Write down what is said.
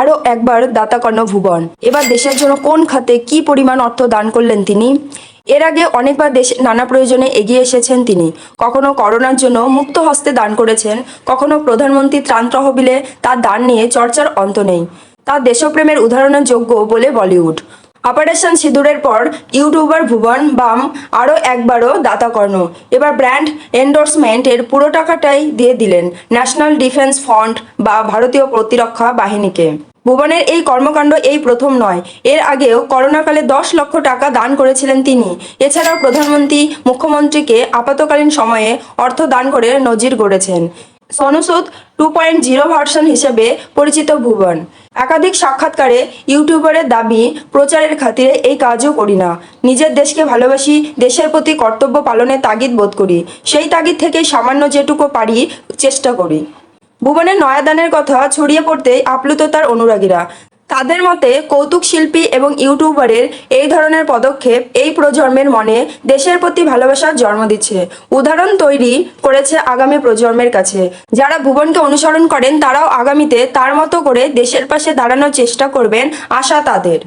আরও একবার দাতাকর্ণ ভুবন এবার দেশের জন্য কোন খাতে কি পরিমাণ অর্থ দান করলেন তিনি? এর আগে অনেকবার দেশ নানা প্রয়োজনে এগিয়ে এসেছেন তিনি। কখনো করোনার জন্য মুক্ত হস্তে দান করেছেন, কখনো প্রধানমন্ত্রী ত্রাণ তহবিলে তার দান নিয়ে চর্চার অন্ত নেই। তা দেশপ্রেমের উদাহরণের যোগ্য বলে বলিউড। অপারেশন সিঁদুরের পর ইউটিউবার ভুবন বাম আরও একবারও দাতাকর্ণ এবার ব্র্যান্ড এন্ডোর্সমেন্টের পুরো টাকাটাই দিয়ে দিলেন ন্যাশনাল ডিফেন্স ফান্ড বা ভারতীয় প্রতিরক্ষা বাহিনীকে। ভুবনের এই কর্মকাণ্ড এই প্রথম নয়। এর আগেও করোনাকালে দশ লক্ষ টাকা দান করেছিলেন তিনি। এছাড়াও প্রধানমন্ত্রী, মুখ্যমন্ত্রীকে আপাতকালীন সময়ে অর্থ দান করে নজির গড়েছেন। Sonu Sood two point zero version হিসেবে পরিচিত ভুবন। একাধিক সাক্ষাৎকারে ইউটিউবারের দাবি, প্রচারের খাতিরে এই কাজও করি না। নিজের দেশকে ভালোবাসি, দেশের প্রতি কর্তব্য পালনের তাগিদ বোধ করি। সেই তাগিদ থেকে সামান্য যেটুকু পারি, চেষ্টা করি। ভুবনের নয়াদানের কথা ছড়িয়ে পড়তেই আপ্লুত তার অনুরাগীরা। তাদের মতে কৌতুক শিল্পী এবং ইউটিউবারের এই ধরনের পদক্ষেপ এই প্রজন্মের মনে দেশের প্রতি ভালোবাসার জন্ম দিচ্ছে। উদাহরণ তৈরি করেছে আগামী প্রজন্মের কাছে। যারা ভুবনকে অনুসরণ করেন, তারাও আগামীতে তার মতো করে দেশের পাশে দাঁড়ানোর চেষ্টা করবেন আশা তাদের।